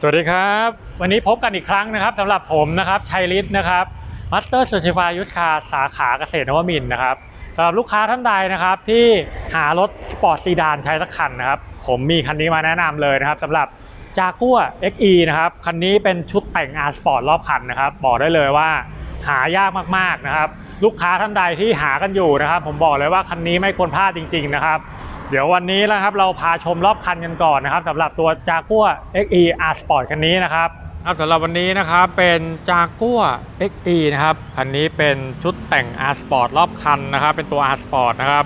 สวัสดีครับ วันนี้พบกันอีกครั้งนะครับสำหรับผมนะครับชัยฤทธิ์นะครับมาสเตอร์เซอร์ติฟายยุทธคาสาขาเกษตรนวมินทร์นะครับสำหรับลูกค้าท่านใดนะครับที่หารถสปอร์ตซีดานใช้สักคันนะครับผมมีคันนี้มาแนะนำเลยนะครับสำหรับจากัว XE นะครับคันนี้เป็นชุดแต่ง R Sport รอบคันนะครับบอกได้เลยว่าหายากมากๆนะครับ ลูกค้าท่านใดที่หากันอยู่นะครับ ผมบอกเลยว่าคันนี้ไม่ควรพลาดจริง ๆนะครับ เดี๋ยววันนี้นะครับเราพาชมรอบคันกันก่อนนะครับสำหรับตัวจากัว XE R Sport คันนี้นะครับครับสำหรับวันนี้นะครับเป็นจากัว XE นะครับคันนี้เป็นชุดแต่ง R Sport รอบคันนะครับ เป็นตัว R Sport นะครับ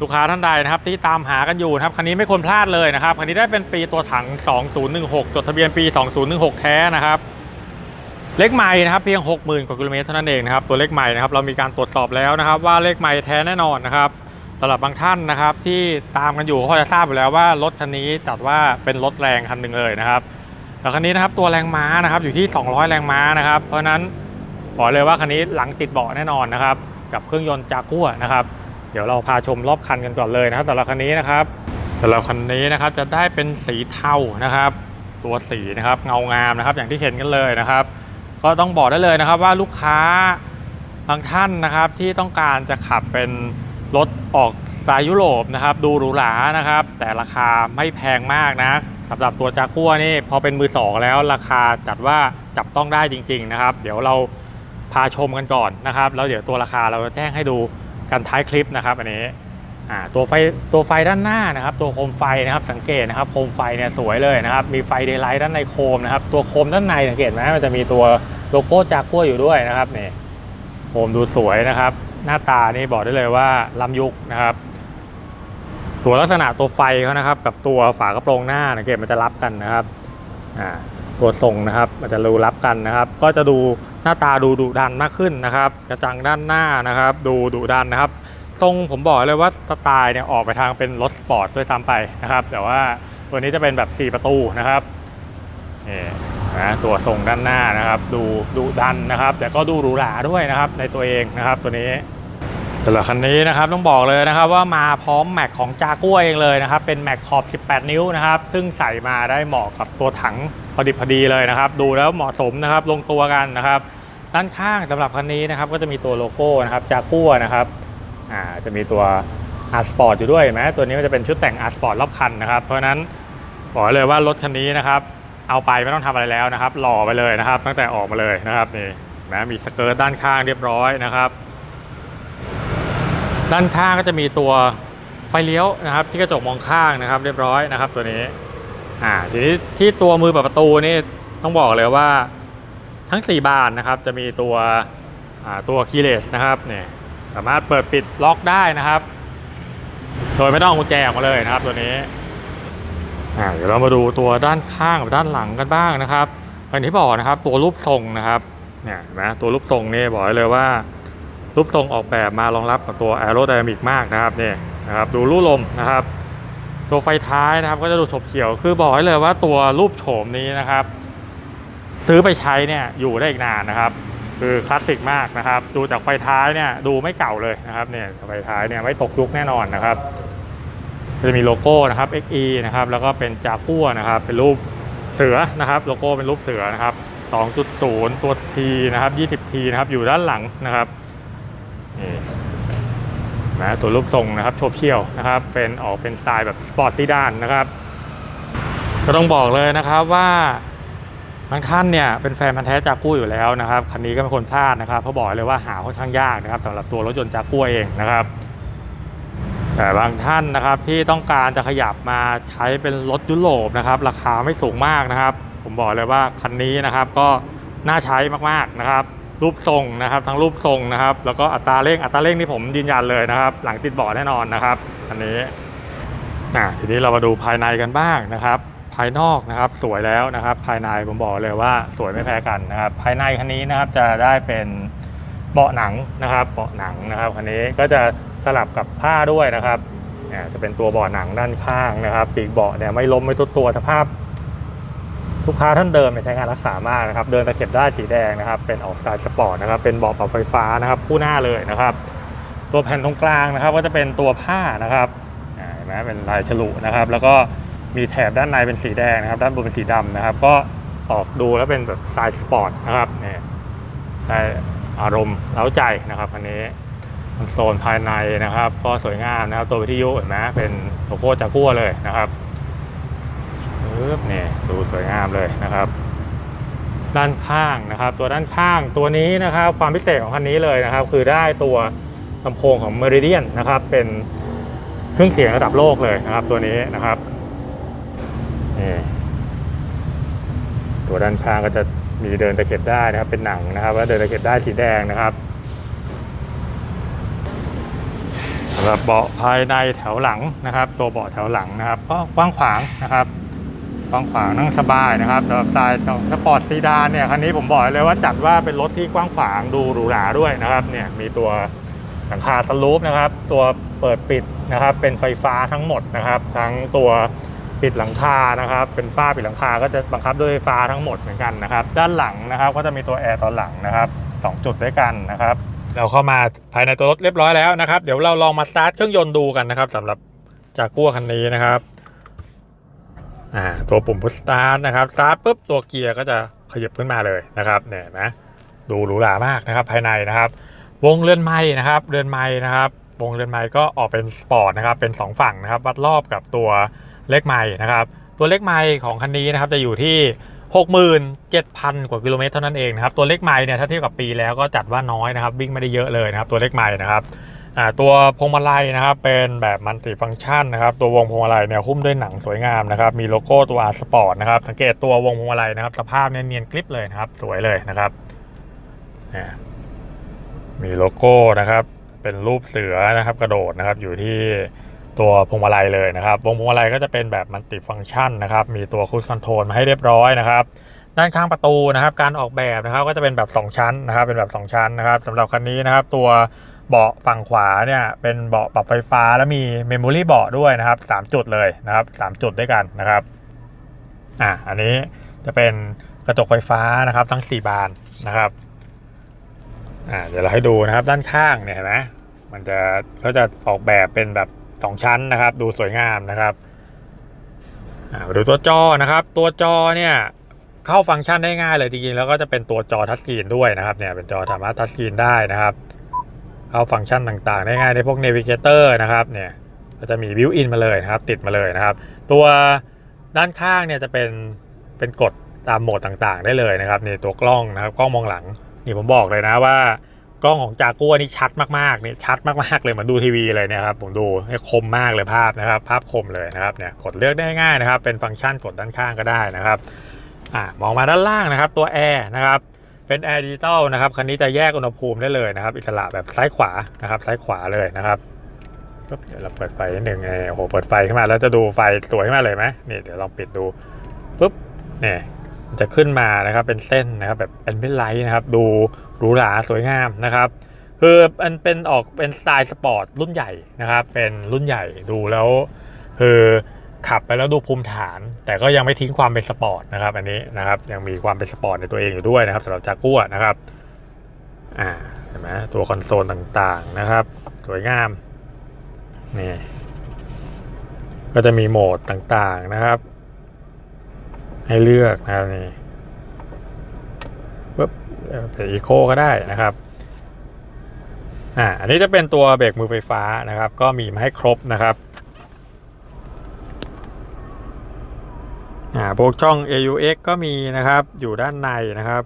ลูกค้าท่านใดนะครับที่ตามหากันอยู่นะครับคันนี้ไม่ควรพลาดเลยนะครับคันนี้ได้เป็นปีตัวถัง 2016 จดทะเบียนปี 2016 แท้นะครับเลขใหม่นะครับเพียง 60,000 กว่ากิโลเมตรเท่านั้นเองนะครับตัวเลขใหม่นะครับเรามีการตรวจสอบแล้วนะครับว่าเลขใหม่แท้แน่นอนนะครับ สำหรับบางท่านนะครับที่ตามกันอยู่เขาจะทราบอยู่แล้วว่ารถคันนี้จัดว่าเป็นรถแรงคันหนึ่งเลยนะครับแล้วคันนี้นะครับตัวแรงม้านะครับอยู่ที่ 200 แรงม้านะครับเพราะฉะนั้นบอกเลยว่าคันนี้หลังติดเบาะแน่นอนนะครับกับเครื่องยนต์จากัวนะครับ เดี๋ยวเราพาชมรอบคันกันก่อนเลยนะครับสำหรับคันนี้นะครับสำหรับคันนี้นะครับจะได้เป็นสีเทานะครับ ตัวสีนะครับเงางามนะครับ อย่างที่เห็นกันเลยนะครับ ก็ต้องบอกได้เลยนะครับว่าลูกค้าบางท่านนะครับที่ต้องการจะขับเป็น รถออกสไตล์ยุโรปนะครับ ดูหรูหรานะครับ แต่ราคาไม่แพงมากนะสำหรับตัวจากัวนี่พอเป็นมือสองแล้วราคาจัดว่าจับต้องได้จริง ๆนะครับ เดี๋ยวเราพาชมกันก่อนนะครับ แล้วเดี๋ยวตัวราคาเราจะแจ้งให้ดูกันท้ายคลิปนะครับ อันนี้ตัวไฟตัวไฟด้านหน้านะครับ ตัวโคมไฟนะครับสังเกตนะครับโคมไฟเนี่ยสวยเลยนะครับ มีไฟเดย์ไลท์ด้านในโคมนะครับ ตัวโคมด้านในสังเกตไหมมันจะมีตัวโลโก้จากกัวอยู่ด้วยนะครับนี่โคมดูสวยนะครับ หน้าตานี่บอกได้เลยว่าล้ำยุคนะครับ ตัวลักษณะตัวไฟเขานะครับ กับตัวฝากระโปรงหน้าสังเกตมันจะรับกันนะครับอ่าตัวทรงนะครับมันจะรูรับกันนะครับ ก็จะดูหน้าตาดูดุดันมากขึ้นนะครับกระจังด้านหน้านะครับ ดูดุดันนะครับทรงผมบอกเลยว่าสไตล์เนี่ยออกไปทางเป็นรถสปอร์ตด้วยซ้ำไปนะครับ แต่ว่าตัวนี้จะเป็นแบบ 4 ประตูนะครับนี่ นะตัวทรงด้านหน้านะครับ ดูดุดันนะครับ แต่ก็ดูหรูหราด้วยนะครับ ในตัวเองนะครับ ตัวนี้สำหรับคันนี้นะครับต้องบอกเลยนะครับว่ามาพร้อมแม็กของจากัวเองเลยนะครับ เป็นแม็กขอบ 18 นิ้วนะครับ ซึ่งใส่มาได้เหมาะกับตัวถังพอดิบพอดีเลยนะครับ ดูแล้วเหมาะสมนะครับ ลงตัวกันนะครับ ด้านข้างสำหรับคันนี้นะครับ ก็จะมีตัวโลโก้นะครับจากัวนะครับอ่าจะมีตัว R Sport อร์ตอยู่ด้วยเห็นไหมตัวนี้มันจะเป็นชุดแต่ง R Sport รอบคันนะครับ เพราะฉะนั้นบอกเลยว่ารถคันนี้นะครับ เอาไปไม่ต้องทำอะไรแล้วนะครับ หล่อไปเลยนะครับ ตั้งแต่ออกมาเลยนะครับนี่นะมีสเกิร์ตด้านข้างเรียบร้อยนะครับ ด้านข้างก็จะมีตัวไฟเลี้ยวนะครับ ที่กระจกมองข้างนะครับ เรียบร้อยนะครับ ตัวนี้อ่าทีนี้ที่ตัวมือเปิดประตูนี่ต้องบอกเลยว่าทั้ง 4 บานนะครับ จะมีตัวอ่าตัวคีย์เลสนะครับเนี่ยสามารถเปิดปิดล็อกได้นะครับ โดยไม่ต้องกุญแจออกมาเลยนะครับ ตัวนี้ เดี๋ยวเรามาดูตัวด้านข้างกับด้านหลังกันบ้างนะครับอย่างที่บอกนะครับ ตัวรูปทรงนะครับเนี่ยเห็นไหมตัวรูปทรงนี่บอกเลยว่า รูปทรงออกแบบมารองรับกับตัวแอโรไดนามิกมากนะครับเนี่ยนะครับ ดูรูลมนะครับ ตัวไฟท้ายนะครับ ก็จะดูฉบเฉี่ยวคือบอกให้เลยว่าตัวรูปโฉมนี้นะครับ ซื้อไปใช้เนี่ยอยู่ได้อีกนานนะครับ คือคลาสสิกมากนะครับ ดูจากไฟท้ายเนี่ยดูไม่เก่าเลยนะครับเนี่ยไฟท้ายเนี่ยไม่ตกยุคแน่นอนนะครับ จะมีโลโก้นะครับ XE นะครับแล้วก็เป็นจากัวนะครับเป็นรูปเสือนะครับโลโก้เป็นรูปเสือนะครับ 2.0 ตัว T นะครับ 20T นะครับอยู่ด้านหลังนะครับนี่นะตัวรูปทรงนะครับโฉบเฉี่ยวนะครับเป็นออกเป็นสไตล์แบบสปอร์ตซีดานนะครับก็ต้องบอกเลยนะครับว่าบางท่านเนี่ยเป็นแฟนพันธ์แท้จากกู้อยู่แล้วนะครับคันนี้ก็เป็นคนพลาดนะครับเพราะบอกเลยว่าหาค่อนข้างยากนะครับสำหรับตัวรถยนต์จากกู้เองนะครับ แต่บางท่านนะครับที่ต้องการจะขยับมาใช้เป็นรถยุโรปนะครับ ราคาไม่สูงมากนะครับ ผมบอกเลยว่าคันนี้นะครับก็น่าใช้มากๆนะครับ รูปทรงนะครับทั้งรูปทรงนะครับ แล้วก็อัตราเร่งอัตราเร่งที่ผมยืนยันเลยนะครับ หลังติดเบาะแน่นอนนะครับอันนี้อะทีนี้เรามาดูภายในกันบ้างนะครับ ภายนอกนะครับสวยแล้วนะครับ ภายในผมบอกเลยว่าสวยไม่แพ้กันนะครับ ภายในคันนี้นะครับจะได้เป็นเบาะหนังนะครับเบาะหนังนะครับคันนี้ก็จะ สลับกับผ้าด้วยนะครับเนี่ยจะเป็นตัวเบาะหนังด้านข้างนะครับ ปีกเบาะเนี่ยไม่ล้มไม่ทุดตัวสภาพลูกค้าท่านเดิมเนี่ยใช้งานรักษามากนะครับ เดินตะเข็บได้สีแดงนะครับ เป็นออกสไตล์สปอร์ตนะครับ เป็นเบาะปรับไฟฟ้านะครับ คู่หน้าเลยนะครับ ตัวแผ่นตรงกลางนะครับ ก็จะเป็นตัวผ้านะครับอ่าเห็นไหมเป็นลายฉลุนะครับ แล้วก็มีแถบด้านในเป็นสีแดงนะครับ ด้านบนเป็นสีดำนะครับ ก็ออกดูแล้วเป็นแบบสไตล์สปอร์ตนะครับเนี่ยได้อารมณ์เล้าใจนะครับอันนี้ โซลภายในนะครับ ก็สวยงามนะครับ ตัววิทยุเห็นไหมเป็นโลโก้จากัวเลยนะครับปึ๊บเนี่ยดูสวยงามเลยนะครับ ด้านข้างนะครับ ตัวด้านข้างตัวนี้นะครับ ความพิเศษของคันนี้เลยนะครับ คือได้ตัวลำโพงของ Meridian นะครับ เป็นเครื่องเสียงระดับโลกเลยนะครับ ตัวนี้นะครับนี่ตัวด้านข้างก็จะมีเดินตะเข็บได้นะครับ เป็นหนังนะครับ แล้วเดินตะเข็บได้สีแดงนะครับสำห รับเบาะภายในแถวหลังนะครับ ตัวเบาะแถวหลังนะครับ ก็กว้างขวางนะครับกว้างขวางนั่งสบายนะครับสำหรับสไตล์สปอร์ตซีดานเนี่ยคันนี้ผมบอกเลยว่าจัดว่าเป็นรถที่กว้างขวางดูหรูหราด้วยนะครับเนี่ยมีตัวหลังคาสลูปนะครับ ตัวเปิดปิดนะครับ เป็นไฟฟ้าทั้งหมดนะครับ ทั้งตัวปิดหลังคานะครับ เป็นฝ้าปิดหลังคาก็จะบังคับด้วยไฟฟ้าทั้งหมดเหมือนกันนะครับ ด้านหลังนะครับ ก็จะมีตัวแอร์ตอนหลังนะครับสองจุดด้วยกันนะครับ เราเข้ามาภายในตัวรถเรียบร้อยแล้วนะครับ เดี๋ยวเราลองมาสตาร์ทเครื่องยนต์ดูกันนะครับสำหรับจากกัวคันนี้นะครับอ่าตัวปุ่มพุชสตาร์ทนะครับสตาร์ทปุ๊บตัวเกียร์ก็จะขยับขึ้นมาเลยนะครับเนี่ยนไหมดูหรูหรามากนะครับภายในนะครับ วงเรือนไม้นะครับเรือนไม้นะครับวงเรือนไม้ก็ออกเป็นสปอร์ตนะครับเป็นสองฝั่งนะครับวัดรอบกับตัวเล็กไม้นะครับตัวเล็กไม้ของคันนี้นะครับจะอยู่ที่ 67,000 กว่ากิโลเมตรเท่านั้นเองนะครับ ตัวเล็กไม้เนี่ยถ้าเทียบกับปีแล้วก็จัดว่าน้อยนะครับ วิ่งไม่ได้เยอะเลยนะครับ ตัวเล็กไม้นะครับตัวพวงมาลัยนะครับเป็นแบบมัลติฟังชันนะครับ ตัววงพวงมาลัยเนี่ยหุ้มด้วยหนังสวยงามนะครับ มีโลโก้ตัว R Sport นะครับสังเกตตัววงพวงมาลัยนะครับสภาพเนี่ยเนียนกริบเลยนะครับ สวยเลยนะครับอ่ามีโลโก้นะครับ เป็นรูปเสือนะครับ กระโดดนะครับอยู่ที่ ตัวพวงมาลัยเลยนะครับวงพวงมาลัยก็จะเป็นแบบมัลติฟัง c t ชันนะครับ มีตัวคู s คอนโทรลมาให้เรียบร้อยนะครับ ด้านข้างประตูนะครับ การออกแบบนะครับก็จะเป็นแบบ 2 ชั้นนะครับ เป็นแบบ 2 ชั้นนะครับสำหรับคันนี้นะครับ ตัวเบาะฝั่งขวาเนี่ยเป็นเบาะปรับไฟฟ้าแล้วมีเมมโมรี่เบาะด้วยนะครับ 3 จุดเลยนะครับ 3 จุดด้วยกันนะครับอะอันนี้จะเป็นกระจกไฟฟ้านะครับ ทั้ง 4 บานนะครับอ่าเดี๋ยวเราให้ดูนะครับด้านข้างเนี่ยเห็นไหมมันจะเขาจะออกแบบเป็นแบบ 2 ชั้นนะครับ ดูสวยงามนะครับมาดูตัวจอนะครับ ตัวจอเนี่ยเข้าฟังก์ชันได้ง่ายเลยจริงๆแล้วก็จะเป็นตัวจอทัชสกรีนด้วยนะครับเนี่ยเป็นจอสามารถทัชสกรีนได้นะครับเข้าฟังก์ชันต่างๆ ได้ง่ายในพวก Navigator นะครับเนี่ยก็จะมีบิวอินมาเลยนะครับ ติดมาเลยนะครับ ตัวด้านข้างเนี่ยจะเป็นเป็นกดตามโหมดต่างๆ ได้เลยนะครับนี่ตัวกล้องนะครับกล้องมองหลังนี่ผมบอกเลยนะว่า กล้องของจากัวนี่ชัดมากๆเนี่ยชัดมากๆเลยเหมือนดูทีวีเลยเนะครับผมดูให้คมมากเลยภาพนะครับภาพคมเลยนะครับเนี่ยกดเลือกได้ง่ายนะครับ เป็นฟังก์ชันกดด้านข้างก็ได้นะครับอ่ามองมาด้านล่างนะครับตัวแอร์นะครับเป็นแอร์ดิจิตอลนะครับคันนี้จะแยกอุณหภูมิได้เลยนะครับ อิสระแบบซ้ายขวานะครับซ้ายขวาเลยนะครับปุ๊บเดี๋ยวเราเปิดไฟนิดหนึ่งเออโอ้โหเปิดไฟขึ้นมาแล้วจะดูไฟสวยขึ้นมาเลยไหมนี่เดี๋ยวลองปิดดูปุ๊บเนี่ย จะขึ้นมานะครับเป็นเส้นนะครับแบบเป็นเป็นไลท์นะครับ ดูหรูหราสวยงามนะครับ คือมันเป็นออกเป็นสไตล์สปอร์ตรุ่นใหญ่นะครับ เป็นรุ่นใหญ่ดูแล้วคือขับไปแล้วดูภูมิฐาน แต่ก็ยังไม่ทิ้งความเป็นสปอร์ตนะครับ อันนี้นะครับยังมีความเป็นสปอร์ตในตัวเองอยู่ด้วยนะครับสำหรับจากกัวนะครับอ่าเห็นไหมตัวคอนโซลต่างๆนะครับ สวยงามนี่ก็จะมีโหมดต่างๆนะครับ ให้เลือกนะครับนี่ปุ๊บเป็นอีโคก็ได้นะครับอ่าอันนี้จะเป็นตัวเบรกมือไฟฟ้านะครับ ก็มีมาให้ครบนะครับอ่าพวกช่อง AUX ก็มีนะครับอยู่ด้านในนะครับ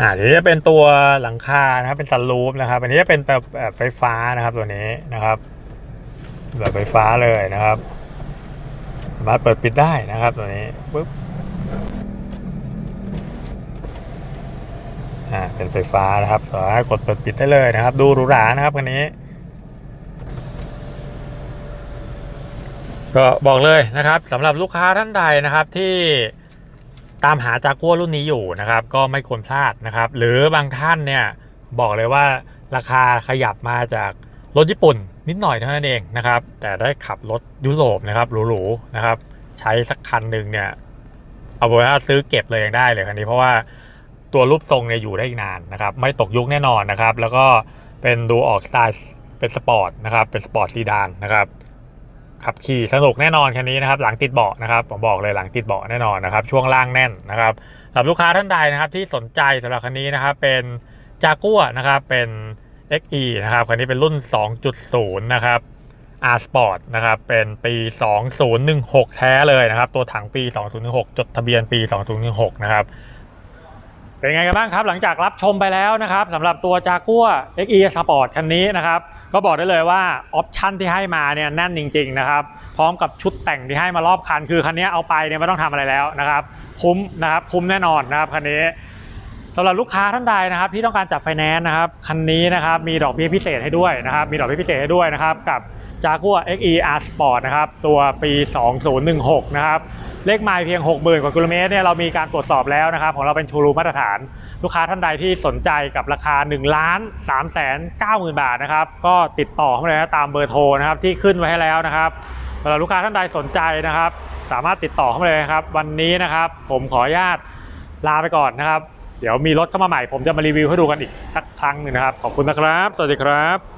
อ่าเดี๋ยวจะเป็นตัวหลังคานะครับเป็นซันรูฟนะครับ อันนี้จะเป็นแบบแบบไฟฟ้านะครับตัวนี้นะครับ แบบไฟฟ้าเลยนะครับสามารถเปิดปิดได้นะครับตัวนี้ปุ๊บ อ่าเป็นไฟฟ้านะครับสามารถกดเปิดปิดได้เลยนะครับ ดูหรูหรานะครับคันนี้ ก็บอกเลยนะครับสำหรับลูกค้าท่านใดนะครับที่ตามหาจากัวรุ่นนี้อยู่นะครับ ก็ไม่ควรพลาดนะครับ หรือบางท่านเนี่ยบอกเลยว่าราคาขยับมาจากรถญี่ปุ่นนิดหน่อยเท่านั้นเองนะครับ แต่ได้ขับรถยุโรปนะครับหรูๆนะครับ ใช้สักคันหนึ่งเนี่ยเอาไว้ว่าซื้อเก็บเลยยังได้เลยคันนี้เพราะว่า ตัวรูปทรงเนี่ยอยู่ได้อีกนานนะครับไม่ตกยุคแน่นอนนะครับ แล้วก็เป็นดูออกสไตล์เป็นสปอร์ตนะครับเป็นสปอร์ตซีดานนะครับขับขี่สนุกแน่นอนคันนี้นะครับหลังติดเบาะนะครับผมบอกเลยหลังติดเบาะแน่นอนนะครับ ช่วงล่างแน่นนะครับสำหรับลูกค้าท่านใดนะครับ ที่สนใจสำหรับคันนี้นะครับเป็นจากัวนะครับเป็น XE นะครับคันนี้เป็นรุ่น 2.0 นะครับ R Sport นะครับเป็นปี 2016 แท้เลยนะครับ ตัวถังปี 2016 จดทะเบียนปี 2016 นะครับ เป็นไงกันบ้างครับ หลังจากรับชมไปแล้วนะครับสำหรับตัวจากัว XE Sport คันนี้นะครับ ก็บอกได้เลยว่าออปชันที่ให้มาเนี่ยแน่นจริง ๆ นะครับ พร้อมกับชุดแต่งที่ให้มารอบคัน คือคันนี้เอาไปเนี่ยไม่ต้องทำอะไรแล้วนะครับคุ้มนะครับคุ้มแน่นอนนะครับคันนี้สำหรับลูกค้าท่านใดนะครับ ที่ต้องการจัดไฟแนนซ์นะครับคันนี้นะครับมีดอกเบี้ยพิเศษให้ด้วยนะครับ มีดอกเบี้ยพิเศษให้ด้วยนะครับกับ Jaguar XE R Sport นะครับตัวปี 2016 นะครับ เลขไมล์เพียง 60,000 กว่ากิโลเมตรเนี่ยเรามีการตรวจสอบแล้วนะครับของเราเป็นชูรูมาตรฐาน ลูกค้าท่านใดที่สนใจกับราคา1ล้าน3แสน9หมื่นบาทนะครับก็ติดต่อเข้ามาเลยนะตามเบอร์โทรนะครับที่ขึ้นไว้ให้แล้วนะครับสำหรับลูกค้าท่านใดสนใจนะครับ สามารถติดต่อเข้ามาเลยนะครับ วันนี้นะครับ ผมขออนุญาตลาไปก่อนนะครับ เดี๋ยวมีรถเข้ามาใหม่ ผมจะมารีวิวให้ดูกันอีกสักครั้งหนึ่งนะครับ ขอบคุณนะครับ สวัสดีครับ